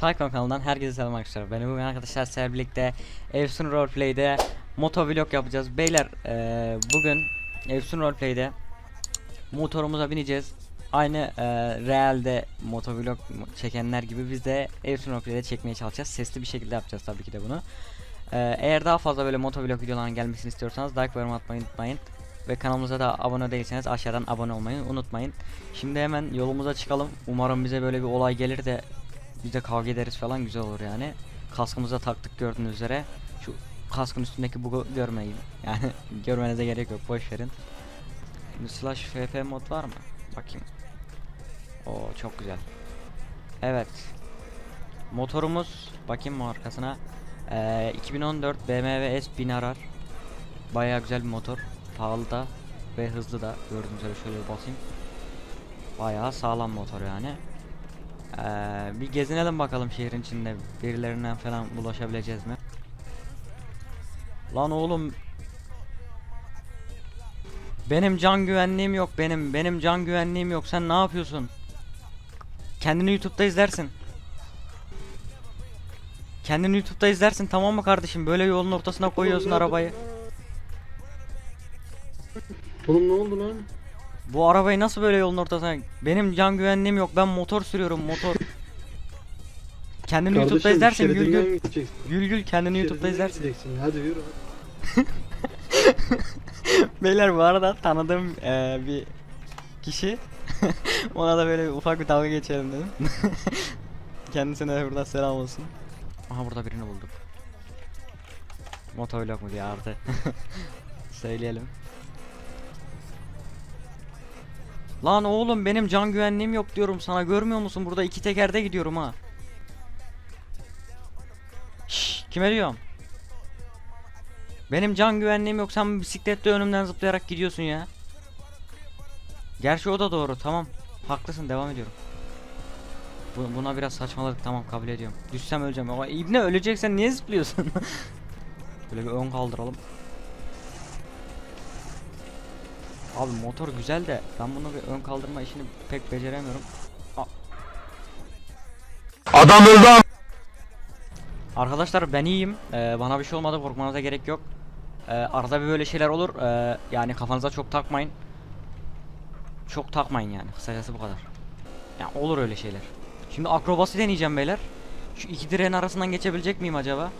Taycan kanalından herkese selam arkadaşlar. Ben bugün arkadaşlar sizlerle birlikte Efsun Roleplay'de motovlog yapacağız. Beyler eee, bugün Efsun Roleplay'de motorumuza bineceğiz. Aynı eee realde motovlog çekenler gibi biz de Efsun Roleplay'de çekmeye çalışacağız. Sesli bir şekilde yapacağız tabii ki de bunu. Eee, eğer daha fazla böyle motovlog videolarının gelmesini istiyorsanız like ve yorum atmayı unutmayın. Ve kanalımıza da abone değilseniz aşağıdan abone olmayı unutmayın. Şimdi hemen yolumuza çıkalım. Umarım bize böyle bir olay gelir de biz de kavga ederiz falan güzel olur yani. Kaskımıza taktık gördüğünüz üzere. Şu kaskın üstündeki bugu görmeyin. Yani görmenize gerek yok boş verin. Şimdi slash ff mod var mı? Bakayım. Oo çok güzel. Evet. Motorumuz bakayım mı arkasına. Ee, 2014 BMW S 1000 arar. Bayağı güzel bir motor. Pahalı da ve hızlı da. Gördüğünüz üzere şöyle basayım. Bayağı sağlam motor yani. Ee, bir gezinelim bakalım şehrin içinde birilerinden falan bulaşabileceğiz mi? Lan oğlum benim can güvenliğim yok benim benim can güvenliğim yok sen ne yapıyorsun? Kendini YouTube'da izlersin. Kendini YouTube'da izlersin tamam mı kardeşim? Böyle yolun ortasına koyuyorsun arabayı. Oğlum ne oldu lan? Bu arabayı nasıl böyle yolun ortasına? Benim can güvenliğim yok. Ben motor sürüyorum motor. Kendini YouTube'da Kardeşim, izlersin gül gül. Gül gül kendini YouTube'da izlersin. Hadi yürü. Beyler bu arada tanıdığım eee, bir kişi. Ona da böyle ufak bir dalga geçelim dedim. Kendisine de buradan selam olsun. Aha burada birini bulduk. Motovlog mu diye artı. Söyleyelim. Lan oğlum benim can güvenliğim yok diyorum sana görmüyor musun burada iki tekerde gidiyorum ha. Şşş kime diyorum? Benim can güvenliğim yok sen bisikletle önümden zıplayarak gidiyorsun ya. Gerçi o da doğru tamam. Haklısın devam ediyorum. Bu- buna biraz saçmaladık tamam kabul ediyorum. Düşsem öleceğim ama İbne öleceksen niye zıplıyorsun? Böyle bir ön kaldıralım. Abi motor güzel de ben bunu bir ön kaldırma işini pek beceremiyorum. A- Adam öldü Arkadaşlar ben iyiyim. Ee, bana bir şey olmadı korkmanıza gerek yok. Ee, arada bir böyle şeyler olur. Ee, yani kafanıza çok takmayın. Çok takmayın yani. Kısacası bu kadar. Yani olur öyle şeyler. Şimdi akrobasi deneyeceğim beyler. Şu iki direğin arasından geçebilecek miyim acaba?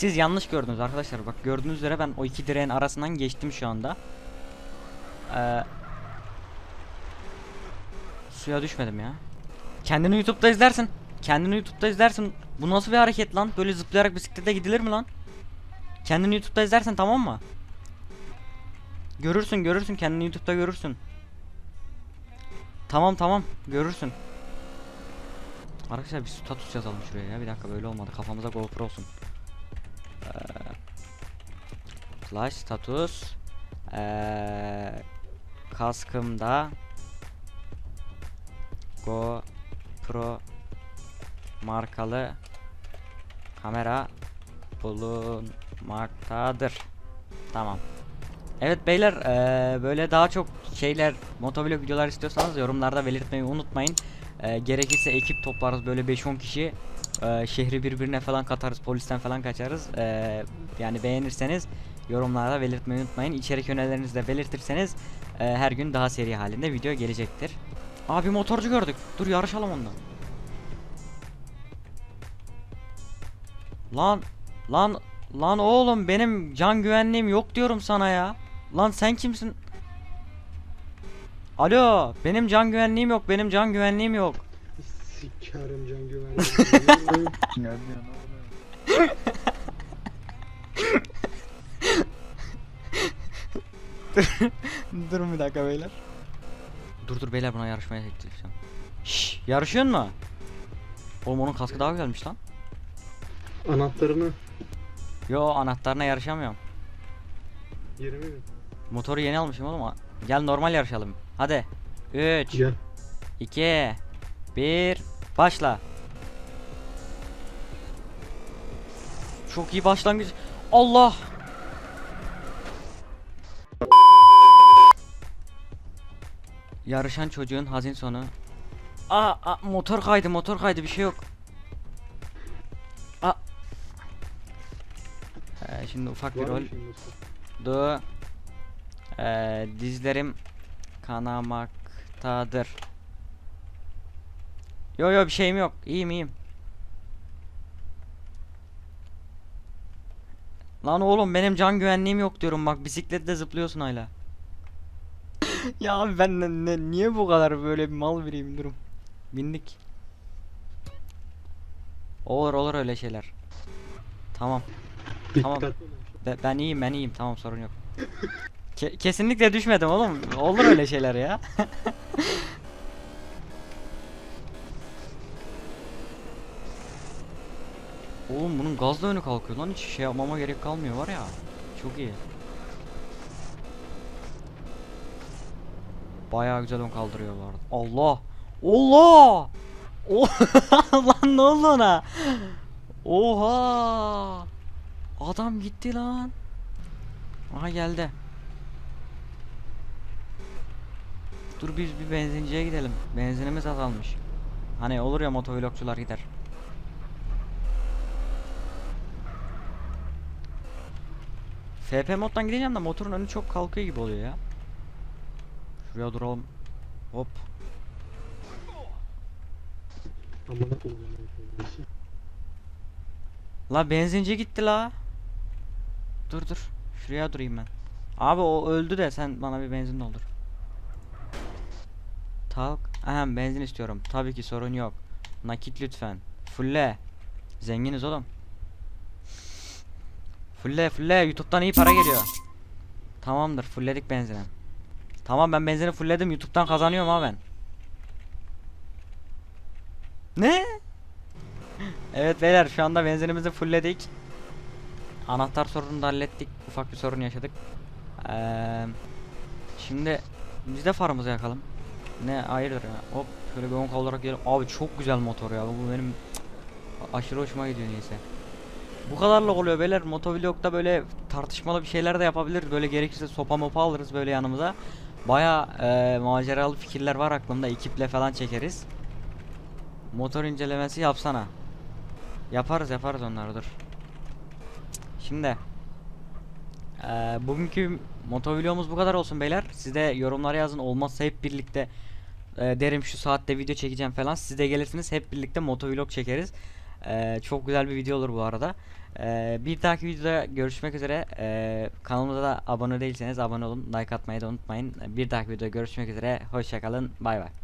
Siz yanlış gördünüz arkadaşlar. Bak gördüğünüz üzere ben o iki direğin arasından geçtim şu anda. Ee, suya düşmedim ya. Kendini YouTube'da izlersin. Kendini YouTube'da izlersin. Bu nasıl bir hareket lan? Böyle zıplayarak bisiklete gidilir mi lan? Kendini YouTube'da izlersin tamam mı? Görürsün görürsün kendini YouTube'da görürsün. Tamam tamam görürsün. Arkadaşlar bir status yazalım şuraya ya. Bir dakika böyle olmadı. Kafamıza GoPro olsun. Ee, Flash status. Ee, kaskımda GoPro markalı kamera bulunmaktadır. Tamam. Evet beyler eee, böyle daha çok şeyler motovlog videolar istiyorsanız yorumlarda belirtmeyi unutmayın. Eee, gerekirse ekip toplarız böyle 5-10 kişi eee, şehri birbirine falan katarız polisten falan kaçarız. Eee, yani beğenirseniz yorumlarda belirtmeyi unutmayın. İçerik önerilerinizi de belirtirseniz eee, her gün daha seri halinde video gelecektir. Abi motorcu gördük. Dur yarışalım ondan. Lan lan lan oğlum benim can güvenliğim yok diyorum sana ya. Lan sen kimsin? Alo benim can güvenliğim yok benim can güvenliğim yok. Sikerim can güvenliği. Durun bir dakika beyler. Dur dur beyler buna yarışmaya teklif edeceğim. Şşş yarışıyorsun mu? Oğlum onun kaskı daha güzelmiş lan. Anahtarını Yo anahtarına yarışamıyorum. 20 bin. Motoru yeni almışım oğlum. Gel normal yarışalım. Hadi. 3 Gel. 2 1 Başla. Çok iyi başlangıç. Allah. Yarışan çocuğun hazin sonu. Aa, aa motor kaydı, motor kaydı bir şey yok. Aa. Ee, şimdi ufak Var bir rol. Şimdi? Do. Ee, dizlerim kanamaktadır. Yo yo bir şeyim yok. İyiyim iyiyim. Lan oğlum benim can güvenliğim yok diyorum bak bisiklette zıplıyorsun hala. ya abi ben ne, ne- niye bu kadar böyle bir mal biriyim durum. Bindik. Olur olur öyle şeyler. Tamam. Tamam. Dikkatli olun. Be- ben iyiyim ben iyiyim tamam sorun yok. Ke- kesinlikle düşmedim oğlum. Olur öyle şeyler ya. oğlum bunun gaz da önü kalkıyor lan hiç şey yapmama gerek kalmıyor var ya. Çok iyi. Bayağı güzel ön kaldırıyor bu arada. Allah! Allah! Lan ne oldu ona? Oha! Adam gitti lan. Aha geldi. Dur biz bir benzinciye gidelim. Benzinimiz azalmış. Hani olur ya motovlogçular gider. FP moddan gideceğim de motorun önü çok kalkıyor gibi oluyor ya. Şuraya duralım. Hop. La benzinci gitti la. Dur dur. Şuraya durayım ben. Abi o öldü de sen bana bir benzin doldur. Talk. Ahem benzin istiyorum. Tabii ki sorun yok. Nakit lütfen. Fulle. Zenginiz oğlum. Fulle fulle YouTube'dan iyi para geliyor. Tamamdır fulledik benzini. Tamam ben benzini fulledim YouTube'dan kazanıyorum ha ben. Ne? Evet beyler şu anda benzinimizi fullledik. Anahtar sorununu da hallettik. Ufak bir sorun yaşadık. Eee şimdi biz de farımızı yakalım. Ne hayırdır ya. Hop şöyle bir ön olarak gelelim. Abi çok güzel motor ya. Bu benim aşırı hoşuma gidiyor neyse. Bu kadarlık oluyor beyler. Motovlog'da böyle tartışmalı bir şeyler de yapabiliriz. Böyle gerekirse sopa mopa alırız böyle yanımıza. Baya maceralı fikirler var aklımda. Ekiple falan çekeriz. Motor incelemesi yapsana. Yaparız yaparız onları dur. Şimdi eee, bugünkü motovlogumuz bu kadar olsun beyler. Siz de yorumlara yazın olmazsa hep birlikte eee, derim şu saatte video çekeceğim falan. Siz de gelirsiniz hep birlikte motovlog çekeriz. Eee, çok güzel bir video olur bu arada. Eee, bir dahaki videoda görüşmek üzere. Eee kanalımıza da abone değilseniz abone olun. Like atmayı da unutmayın. Bir dahaki videoda görüşmek üzere. Hoşçakalın. Bay bay.